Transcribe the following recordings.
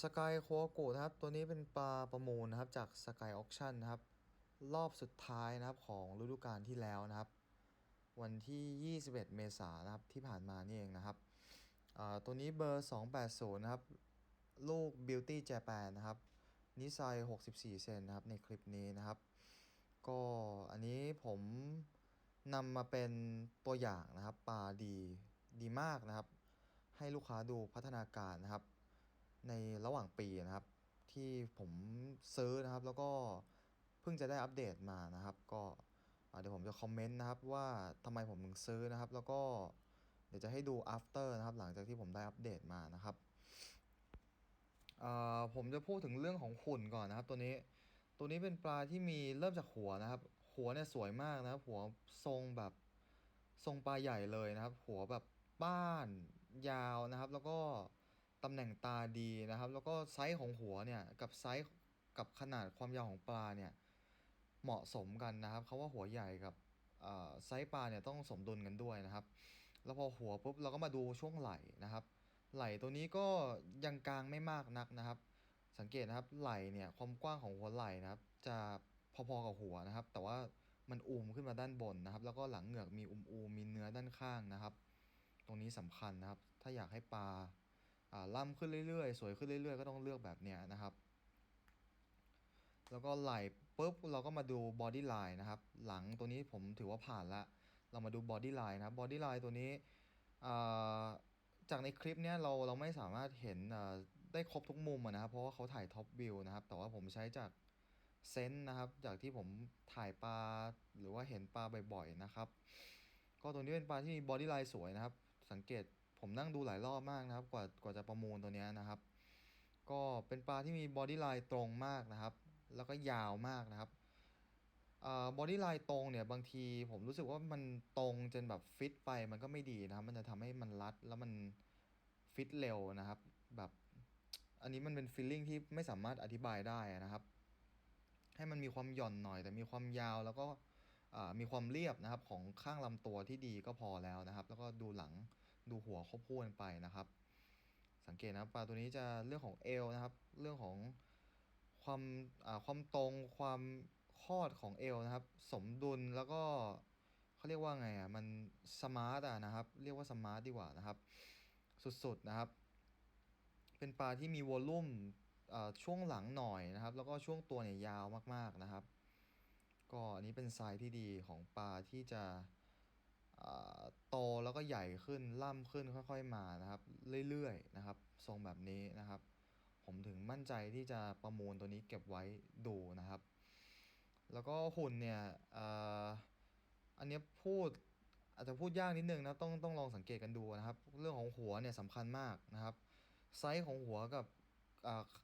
สกายโคโกะนะครับ ตัวนี้เป็นปลาประมูลนะครับ จากสกายออ t ชั่นนะครับ รอบสุดท้ายนะครับของฤดูกาลที่แล้วนะครับ วันที่ 21 เมษายนนะครับที่ผ่านมานี่เองนะครับตัวนี้เบอร์ 280 นะครับ ลูก Beauty Japan นะครับ นิสัย 64 เซนนะครับ ในคลิปนี้นะครับ ก็อันนี้ผมนำมาเป็นตัวอย่างนะครับปลาดีดีมากนะครับ ให้ลูกค้าดูพัฒนาการนะครับ ในระหว่างปีนะครับ ที่ผมซื้อนะครับ แล้วก็เพิ่งจะได้อัปเดตมานะครับ ก็เดี๋ยวผมจะคอมเมนต์นะครับว่าทำไมผมถึงซื้อนะครับ แล้วก็เดี๋ยวจะให้ดู after นะครับ หลังจากที่ผมได้อัปเดตมานะครับอ่าผมจะพูดถึงเรื่องของหุ่นก่อนนะครับ ตัวนี้ตัวนี้เป็นปลาที่มีเริ่มจากหัวนะครับ หัวเนี่ยสวยมากนะครับ หัวทรงแบบทรงปลาใหญ่เลยนะครับ หัวแบบป้านยาวนะครับ แล้วก็ ตำแหน่งตาดีนะครับ แล้วก็ไซส์ของหัวเนี่ยกับไซส์กับขนาดความยาวของปลาเนี่ยเหมาะสมกันนะครับเขาว่าหัวใหญ่กับไซส์ปลาเนี่ยต้องสมดุลกันด้วยนะครับ แล้วพอหัวปุ๊บเราก็มาดูช่วงไหล่นะครับ ไหล่ตัวนี้ก็ยังกลางไม่มากนักนะครับ สังเกตนะครับไหล่เนี่ยความกว้างของหัวไหล่นะครับ จะพอๆกับหัวนะครับ แต่ว่ามันอูมขึ้นมาด้านบนนะครับ แล้วก็หลังเหงือกมีอูมๆมีเนื้อด้านข้างนะครับ ตรงนี้สำคัญนะครับ ถ้าอยากให้ปลา อ่าล่ำขึ้นเรื่อยๆ สวยขึ้นเรื่อยๆ ก็ต้องเลือกแบบเนี้ยนะครับ แล้วก็ไหล่ปุ๊บเราก็มาดูบอดี้ไลน์นะครับ หลังตัวนี้ผมถือว่าผ่านละ เรามาดูบอดี้ไลน์นะบอดี้ไลน์ตัวนี้อ่าจากในคลิปเนี้ยเราเราไม่สามารถเห็นอ่าได้ครบทุกมุมนะครับ เพราะว่าเขาถ่ายท็อปวิวนะครับ แต่ว่าผมใช้จากเซนส์นะครับ จากที่ผมถ่ายปลาหรือว่าเห็นปลาบ่อยๆนะครับ ก็ตัวนี้เป็นปลาที่มีบอดี้ไลน์สวยนะครับ สังเกต ผมนั่งดูหลายรอบมากนะครับ กว่ากว่าจะประมูลตัวนี้นะครับ ก็เป็นปลาที่มีบอดี้ไลน์ตรงมากนะครับ แล้วก็ยาวมากนะครับบอดี้ไลน์ตรงเนี่ยบางทีผมรู้สึกว่ามันตรงจนแบบฟิตไปมันก็ไม่ดีนะครับมันจะทำให้มันรัดแล้วมันฟิตเร็วนะครับ แบบอันนี้มันเป็นฟีลลิ่งที่ไม่สามารถอธิบายได้นะครับ ให้มันมีความหย่อนหน่อย แต่มีความยาวแล้วก็มีความเรียบนะครับของข้างลำตัวที่ดีก็พอแล้วนะครับ แล้วก็ดูหลัง ดูหัวควบคู่กันไปนะครับ สังเกตนะครับปลาตัวนี้จะเรื่องของเอวนะครับ เรื่องของความอ่าความตรงความคอดของเอวนะครับ สมดุลแล้วก็เขาเรียกว่าไงอะมันสมาร์ทอะนะครับ เรียกว่าสมาร์ทดีกว่านะครับ สุดๆนะครับ เป็นปลาที่มีวอลลุ่มอ่าช่วงหลังหน่อยนะครับ แล้วก็ช่วงตัวเนี่ยยาวมากๆนะครับ ก็อันนี้เป็นไซส์ที่ดีของปลาที่จะ โตแล้วก็ใหญ่ขึ้นล่ำขึ้นค่อย ๆมานะครับ เรื่อยๆนะครับ ทรงแบบนี้นะครับ ผมถึงมั่นใจที่จะประมูลตัวนี้เก็บไว้ดูนะครับ แล้วก็หุ่นเนี่ยอันนี้พูดอาจจะพูดยากนิดนึงนะต้องต้องลองสังเกตกันดูนะครับ เรื่องของหัวเนี่ยสำคัญมากนะครับไซส์ของหัวกับ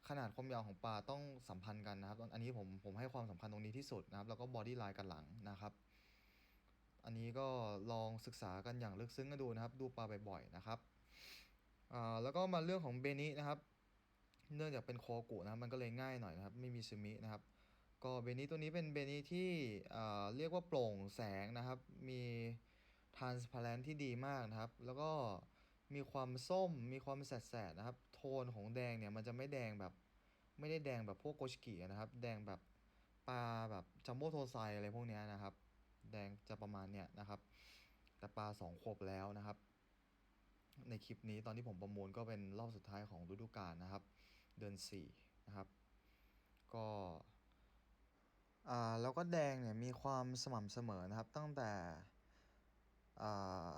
ขนาดความยาวของปลาต้องสัมพันธ์กันนะครับ อันนี้ผมผมให้ความสำคัญตรงนี้ที่สุดนะครับ แล้วก็บอดี้ไลน์กันหลังนะครับ อันนี้ก็ลองศึกษากันอย่างลึกซึ้งกันดูนะครับ ดูปลาบ่อยๆนะครับอ่าแล้วก็มาเรื่องของเบนินะครับ เนื่องจากเป็นโคกุนะครับมันก็เลยง่ายหน่อยนะครับ ไม่มีซึมินะครับ ก็เบนิตัวนี้เป็นเบนิที่อ่าเรียกว่าโปร่งแสงนะครับ มี transparent ที่ดีมากนะครับ แล้วก็มีความส้ม มีความแสดๆนะครับ โทนของแดงเนี่ยมันจะไม่แดงแบบไม่ได้แดงแบบพวกโกชิกินะครับ แดงแบบปลาแบบจัมโบ้โทไซอะไรพวกเนี้ยนะครับ แดงจะประมาณเนี้ยนะครับ แต่ปลาสองขวบแล้วนะครับ ในคลิปนี้ตอนที่ผมประมูลก็เป็นรอบสุดท้ายของฤดูกาลนะครับ เดือนสี่นะครับ ก็อ่าแล้วก็แดงเนี่ยมีความสม่ำเสมอนะครับ ตั้งแต่อ่า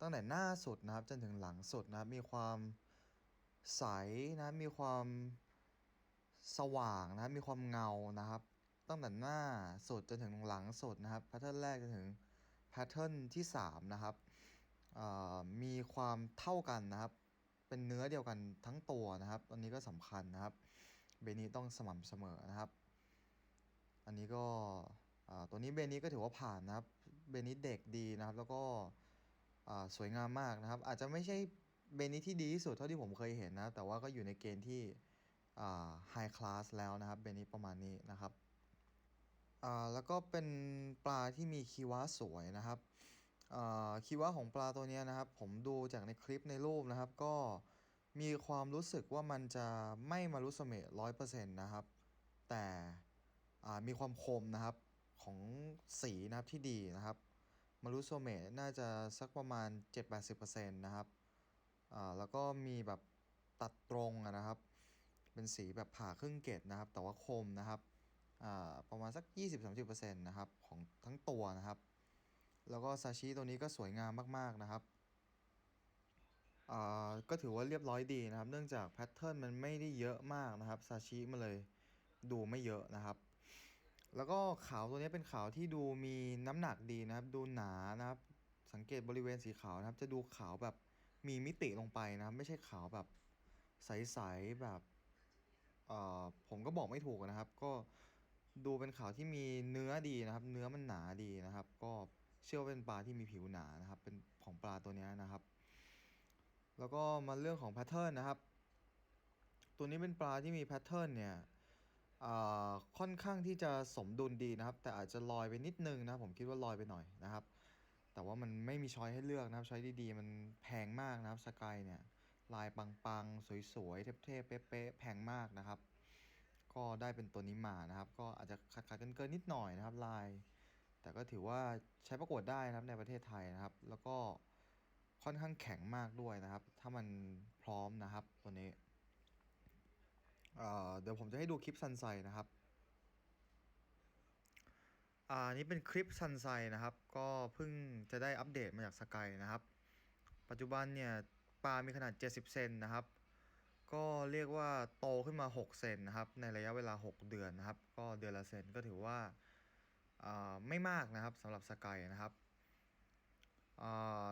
ตั้งแต่หน้าสุดนะครับจนถึงหลังสุดนะครับมีความใสนะมีความสว่างนะมีความเงานะครับ ตั้งแต่หน้าสุดจนถึงหลังสุดนะครับแพทเทิร์นแรกจนถึงแพทเทิร์นที่สามนะครับมีความเท่ากันนะครับ เป็นเนื้อเดียวกันทั้งตัวนะครับ อันนี้ก็สำคัญนะครับเบนี้ต้องสม่ำเสมอนะครับ อันนี้ก็ตัวนี้เบนี้ก็ถือว่าผ่านนะครับเบนี้เด็กดีนะครับ แล้วก็สวยงามมากนะครับ อาจจะไม่ใช่เบนี้ที่ดีที่สุดเท่าที่ผมเคยเห็นนะแต่ว่าก็อยู่ในเกณฑ์ที่ไฮคลาสแล้วนะครับเบนี้ประมาณนี้นะครับ อ่าแล้วก็เป็นปลาที่มีคีวะสวยนะครับอ่าคีวะของปลาตัวนี้นะครับ ผมดูจากในคลิปในรูปนะครับ ก็มีความรู้สึกว่ามันจะไม่มารุสเมะร้อยเปอร์เซ็นต์นะครับ แต่อ่ามีความคมนะครับของสีนะครับที่ดีนะครับมารุโซเมะน่าจะสักประมาณ 7-80%นะครับอ่าแล้วก็มีแบบตัดตรงนะครับ เป็นสีแบบผ่าครึ่งเกตนะครับ แต่ว่าคมนะครับ ประมาณสัก 20-30%นะครับของทั้งตัวนะครับ แล้วก็ซาชิตัวนี้ก็สวยงามมาก ๆ นะครับอ่าก็ถือว่าเรียบร้อยดีนะครับ เนื่องจากแพทเทิร์นมันไม่ได้เยอะมากนะครับซาชิมันเลยดูไม่เยอะนะครับ แล้วก็ขาวตัวนี้เป็นขาวที่ดูมีน้ำหนักดีนะครับ ดูหนานะครับ สังเกตบริเวณสีขาวนะครับ จะดูขาวแบบมีมิติลงไปนะครับ ไม่ใช่ขาวแบบใสๆแบบอ่อผมก็บอกไม่ถูกนะครับ ก็ ดูเป็นขาวที่มีเนื้อดีนะครับ เนื้อมันหนาดีนะครับ ก็เชื่อว่าเป็นปลาที่มีผิวหนานะครับ เป็นของปลาตัวนี้นะครับ แล้วก็มาเรื่องของแพทเทิร์นนะครับ ตัวนี้เป็นปลาที่มีแพทเทิร์นเนี่ยอ่าค่อนข้างที่จะสมดุลดีนะครับ แต่อาจจะลอยไปนิดนึงนะผมคิดว่าลอยไปหน่อยนะครับ แต่ว่ามันไม่มีช้อยให้เลือกนะครับช้อยดีๆมันแพงมากนะครับสกายเนี่ยลายปังๆ สวยๆ เทพๆ เป๊ะๆ แพงมากนะครับ ก็ได้เป็นตัวนี้มานะครับ ก็อาจจะขาดกันเกินนิดหน่อยนะครับลาย แต่ก็ถือว่าใช้ประกวดได้นะครับในประเทศไทยนะครับ แล้วก็ค่อนข้างแข็งมากด้วยนะครับ ถ้ามันพร้อมนะครับตัวนี้เเดี๋ยวผมจะให้ดูคลิปซันไซนะครับอ่านี่เป็นคลิปซันไซนะครับ ก็เพิ่งจะได้อัปเดตมาจากสกายนะครับ ปัจจุบันเนี่ยปลามีขนาด 70 เซนนะครับ ก็เรียกว่าโตขึ้นมา 6 เซนนะครับ ในระยะเวลา 6 เดือนนะครับ ก็เดือนละเซนก็ถือว่าไม่มากนะครับสำหรับสกายนะครับ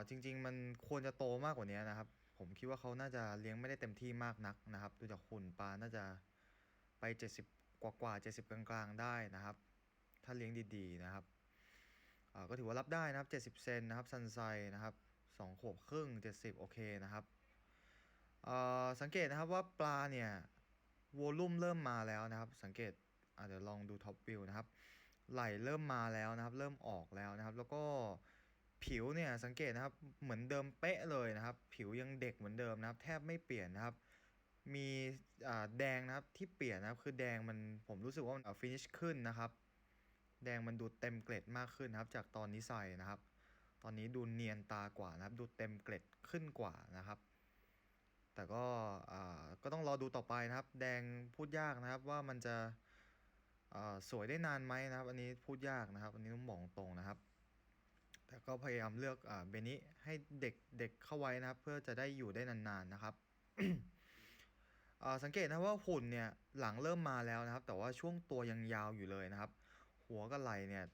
จริง ๆ มันควรจะโตมากกว่านี้นะครับ ผมคิดว่าเขาน่าจะเลี้ยงไม่ได้เต็มที่มากนักนะครับ ดูจากหุ่นปลาน่าจะไป 70 กว่ากว่า70 กลางๆ ได้นะครับ ถ้าเลี้ยงดีๆนะครับก็ถือว่ารับได้นะครับ 70 เซนนะครับซันไซนะครับ2ขวบครึ่ง 70 โอเคนะครับ สังเกตนะครับว่าปลาเนี่ยวอลลุ่มเริ่มมาแล้วนะครับ สังเกตอาเดี๋ยวลองดูท็อปวิวนะครับ ไหลเริ่มมาแล้วนะครับ เริ่มออกแล้วนะครับ แล้วก็ผิวเนี่ยสังเกตนะครับเหมือนเดิมเป๊ะเลยนะครับ ผิวยังเด็กเหมือนเดิมนะครับ แทบไม่เปลี่ยนนะครับ มีอ่าแดงนะครับที่เปลี่ยนนะครับ คือแดงมันผมรู้สึกว่ามันฟินิชขึ้นนะครับ แดงมันดูเต็มเกล็ดมากขึ้นนะครับ จากตอนนี้ใส่นะครับ ตอนนี้ดูเนียนตากว่านะครับ ดูเต็มเกล็ดขึ้นกว่านะครับ แต่ก็ก็ต้องรอดูต่อไปนะครับ แดงพูดยากนะครับว่ามันจะสวยได้นานไหมนะครับ อันนี้พูดยากนะครับ อันนี้ต้องบอกตรงนะครับ แต่ก็พยายามเลือกเบนี้ให้เด็กเด็กเข้าไว้นะครับ เพื่อจะได้อยู่ได้นานๆนะครับสังเกตนะว่าหุ่นเนี่ยหลังเริ่มมาแล้วนะครับ แต่ว่าช่วงตัวยังยาวอยู่เลยนะครับ หัวกับไหล่เนี่ย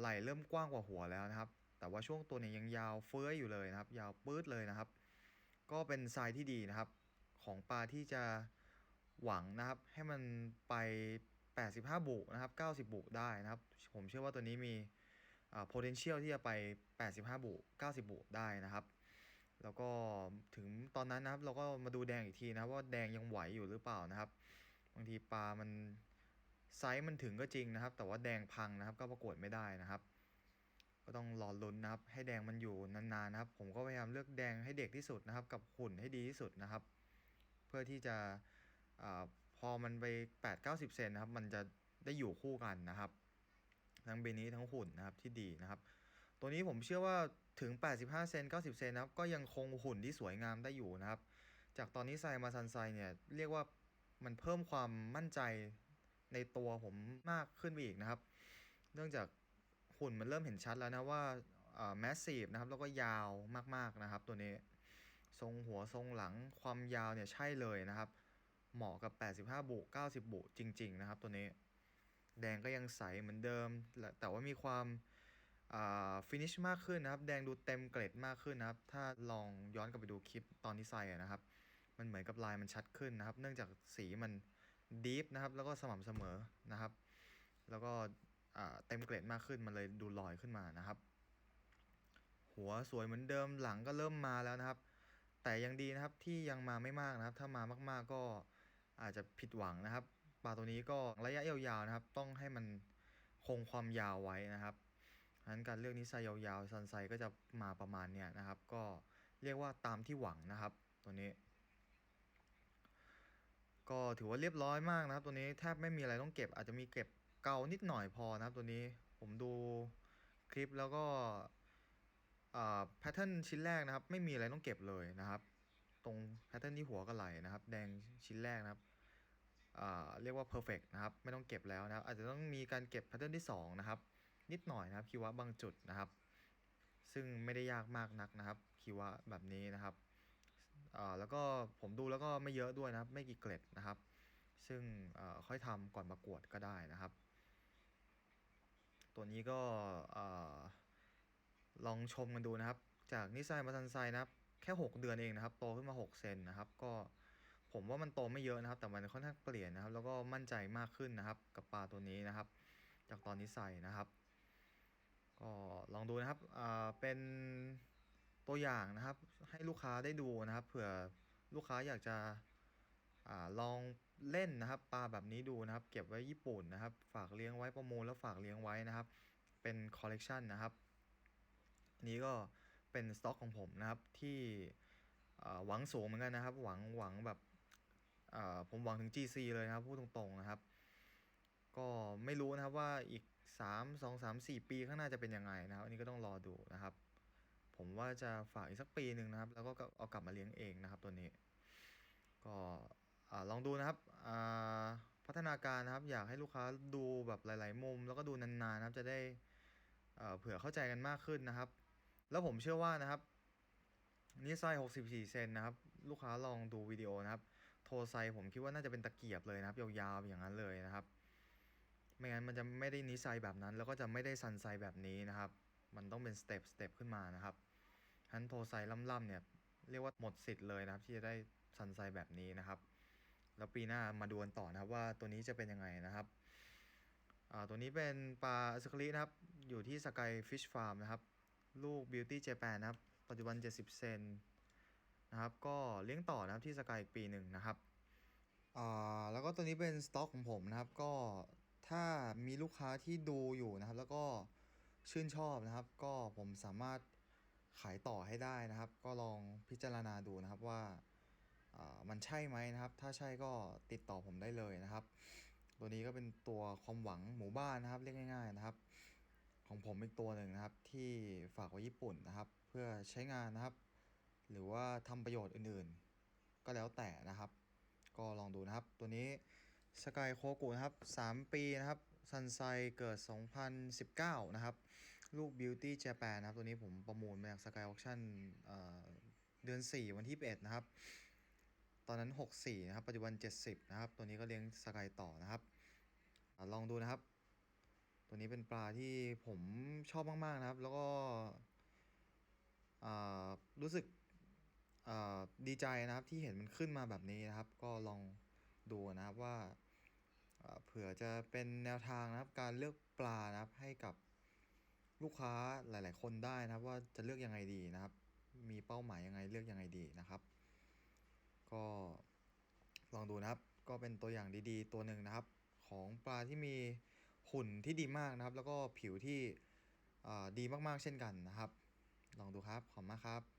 ไหล่เริ่มกว้างกว่าหัวแล้วนะครับ แต่ว่าช่วงตัวเนี่ยยังยาวเฟ้ยอยู่เลยนะครับ ยาวปื๊ดเลยนะครับ ก็เป็นทรายที่ดีนะครับ ของปลาที่จะหวังนะครับ ให้มันไป 85บุนะครับ 90บุได้นะครับ ผมเชื่อว่าตัวนี้มีอ่า potential ที่จะไป 85บุ90บุได้นะครับ แล้วก็ถึงตอนนั้นนะครับ เราก็มาดูแดงอีกทีนะครับว่าแดงยังไหวอยู่หรือเปล่านะครับ บางทีปลามันไซส์มันถึงก็จริงนะครับ แต่ว่าแดงพังนะครับ ก็ประกวดไม่ได้นะครับ ก็ต้องรอลุ้นนะครับ ให้แดงมันอยู่นานๆนะครับ ผมก็พยายามเลือกแดงให้เด็กที่สุดนะครับ กับหุ่นให้ดีที่สุดนะครับ เพื่อที่จะอพอมันไป 8-90 เซนนะครับ มันจะได้อยู่คู่กันนะครับ ทั้งเบนี้ทั้งหุ่นนะครับที่ดีนะครับ ตัวนี้ผมเชื่อว่าถึง 85 เซน90 เซนนะครับ ก็ยังคงหุ่นที่สวยงามได้อยู่นะครับ จากตอนนี้ไซมาซันไซเนี่ยเรียกว่ามันเพิ่มความมั่นใจในตัวผมมากขึ้นไปอีกนะครับ เนื่องจาก หุ่นมันเริ่มเห็นชัดแล้วนะว่าแมสซีฟนะครับแล้วก็ยาวมากๆนะครับ ตัวนี้ทรงหัวทรงหลังความยาวเนี่ยใช่เลยนะครับ เหมาะกับ 85 บุ90 บุจริง ๆ นะครับ ตัวนี้ แดงก็ยังใสเหมือนเดิม แต่ว่ามีความฟินิชมากขึ้นนะครับ แดงดูเต็มเกล็ดมากขึ้นนะครับ ถ้าลองย้อนกลับไปดูคลิปตอนที่ใส่นะครับ มันเหมือนกับลายมันชัดขึ้นนะครับ เนื่องจากสีมันดีฟนะครับ แล้วก็สม่ำเสมอนะครับ แล้วก็ เต็มเกล็ดมากขึ้นมันเลยดูลอยขึ้นมานะครับ หัวสวยเหมือนเดิมหลังก็เริ่มมาแล้วนะครับ แต่ยังดีนะครับที่ยังมาไม่มากนะครับ ถ้ามามากๆก็อาจจะผิดหวังนะครับปลาตัวนี้ก็ระยะยาวๆนะครับ ต้องให้มันคงความยาวไว้นะครับฉะนั้นการเลือกนิสัยยาวๆซันไซก็จะมาประมาณเนี้ยนะครับ ก็เรียกว่าตามที่หวังนะครับ ตัวนี้ ก็ถือว่าเรียบร้อยมากนะครับ ตัวนี้แทบไม่มีอะไรต้องเก็บอาจจะมีเก็บ เกานิดหน่อยพอนะครับตัวนี้ผมดูคลิปแล้วก็แพทเทิร์นชิ้นแรกนะครับ ไม่มีอะไรต้องเก็บเลยนะครับ ตรงแพทเทิร์นที่หัวกับไหลนะครับ แดงชิ้นแรกนะครับเรียกว่า perfect นะครับ ไม่ต้องเก็บแล้วนะครับ อาจจะต้องมีการเก็บแพทเทิร์นที่สองนะครับ นิดหน่อยนะครับคีวะบางจุดนะครับ ซึ่งไม่ได้ยากมากนักนะครับคีวะแบบนี้นะครับแล้วก็ผมดูแล้วก็ไม่เยอะด้วยนะครับ ไม่กี่เกล็ดนะครับ ซึ่งค่อยทำก่อนประกวดก็ได้นะครับ ตัวนี้ก็ลองชมกันดูนะครับ จากนิสัยมาทันไซนะครับ แค่ 6 เดือนเองนะครับ โตขึ้นมา 6 เซนนะครับ ก็ผมว่ามันโตไม่เยอะนะครับ แต่มันค่อนข้างเปลี่ยนนะครับ แล้วก็มั่นใจมากขึ้นนะครับ กับปลาตัวนี้นะครับ จากตอนนี้ใส่นะครับ ก็ลองดูนะครับเป็นตัวอย่างนะครับ ให้ลูกค้าได้ดูนะครับ เผื่อลูกค้าอยากจะอลอง เล่นนะครับ ปลาแบบนี้ดูนะครับ เก็บไว้ญี่ปุ่นนะครับ ฝากเลี้ยงไว้ประมูลแล้วฝากเลี้ยงไว้นะครับ เป็นคอลเลกชันนะครับนี้ก็เป็นสต็อกของผมนะครับที่หวังสูงเหมือนกันนะครับ หวังหวังแบบผมหวังถึง GC เลยนะครับพูดตรงๆนะครับ ก็ไม่รู้นะครับว่าอีก 3 2 3 4 ปีข้างหน้าจะเป็นยังไงนะครับ อันนี้ก็ต้องรอดูนะครับ ผมว่าจะฝากอีกสักปีหนึ่งนะครับ แล้วก็เอากลับมาเลี้ยงเองนะครับตัวนี้ ก็ลองดูนะครับ พัฒนาการนะครับ อยากให้ลูกค้าดูแบบหลาย ๆ มุม แล้วก็ดูนานๆนะครับ จะได้เผื่อเข้าใจกันมากขึ้นนะครับ แล้วผมเชื่อว่านะครับนี่ไซส์64 เซนนะครับ ลูกค้าลองดูวิดีโอนะครับ โทรไซผมคิดว่าน่าจะเป็นตะเกียบเลยนะครับ ยาวๆอย่างนั้นเลยนะครับ ไม่งั้นมันจะไม่ได้นิสัยแบบนั้น แล้วก็จะไม่ได้ซันไซแบบนี้นะครับ มันต้องเป็นสเต็ปสเต็ปขึ้นมานะครับฉะนั้นโทรไซล่ำๆเนี่ยเรียกว่าหมดสิทธิ์เลยนะครับ ที่จะได้ซันไซแบบนี้นะครับ แล้วปีหน้ามาดูกันต่อนะครับว่าตัวนี้จะเป็นยังไงนะครับอ่าตัวนี้เป็นปลาสคลินะครับ อยู่ที่สกายฟิชฟาร์มนะครับ ลูก Beauty Japan นะครับ ปัจจุบัน 70 เซนนะครับ ก็เลี้ยงต่อนะครับที่สกายอีกปีหนึ่งนะครับอ่าแล้วก็ตัวนี้เป็นสต็อกของผมนะครับ ก็ถ้ามีลูกค้าที่ดูอยู่นะครับ แล้วก็ชื่นชอบนะครับ ก็ผมสามารถขายต่อให้ได้นะครับ ก็ลองพิจารณาดูนะครับว่า มันใช่ไหมนะครับ ถ้าใช่ก็ติดต่อผมได้เลยนะครับ ตัวนี้ก็เป็นตัวความหวังหมู่บ้านนะครับเรียกง่าย ๆนะครับ ของผมอีกตัวหนึ่งนะครับ ที่ฝากไว้ญี่ปุ่นนะครับ เพื่อใช้งานนะครับ หรือว่าทำประโยชน์อื่นๆ ก็แล้วแต่นะครับ ก็ลองดูนะครับ ตัวนี้สกายโคกุนะครับ 3 ปีนะครับซันไซเกิด 2019 นะครับ ลูก Beauty Japan นะครับ ตัวนี้ผมประมูลมาจากสกายออ t ชั่นเดือน 4 วันที่ 1 นะครับ ตอนนั้น 64 นะครับ ปัจจุบัน 70 นะครับ ตัวนี้ก็เลี้ยงสกายต่อนะครับอลองดูนะครับ ตัวนี้เป็นปลาที่ผมชอบมาก ๆ นะครับ แล้วก็รู้สึกดีใจนะครับที่เห็นมันขึ้นมาแบบนี้นะครับ ก็ลองดูนะครับว่าเผื่อจะเป็นแนวทางนะครับ การเลือกปลานะครับให้กับลูกค้าหลาย ๆ คนได้นะครับ ว่าจะเลือกยังไงดีนะครับ มีเป้าหมายยังไงเลือกยังไงดีนะครับ ก็ลองดูนะครับ ก็เป็นตัวอย่างดีๆ ตัวหนึ่งนะครับ ของปลาที่มีหุ่นที่ดีมากนะครับ แล้วก็ผิวที่ดีมากๆเช่นกันนะครับ ลองดูครับ ขอบมากครับ